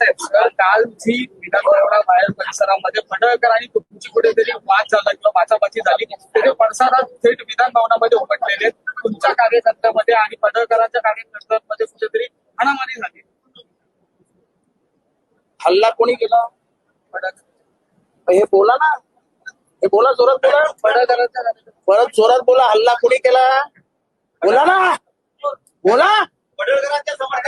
काल सर, काल जी विधानसभा बाहेर परिसरामध्ये पडळकर आणि तुमची कुठेतरी वाद झाला किंवा बाचाबाची झाली त्याचे पडसाद थेट विधान भवनामध्ये उमटलेले. तुमच्या कार्यकर्त्यामध्ये आणि पडळकरांच्या कार्यकर्त्यांमध्ये कुठेतरी हाणामारी झाली. हल्ला कोणी केला? हे बोला ना. हे बोला जोरात बोला. पडळकरांच्या परत जोरात बोला. हल्ला कोणी केला? बोला ना. बोला. पडळकरांच्या समर्थकांनी केलाय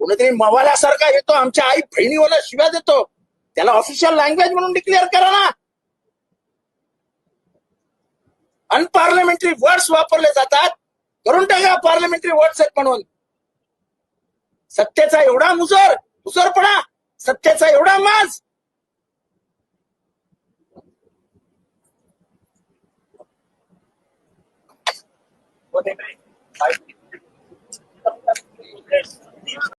कोणीतरी मवाल्यासारखा येतो आमच्या आई बहिणीवाला शिव्या देतो. त्याला ऑफिशियल लँग्वेज म्हणून डिक्लेअर करा ना. अनपार्लमेंटरी वर्ड्स वापरले जातात. करून टाका पार्लमेंटरी वर्ड्स आहेत म्हणून. सत्तेचा एवढा मुसर मुजरपणा सत्तेचा एवढा माज. नाही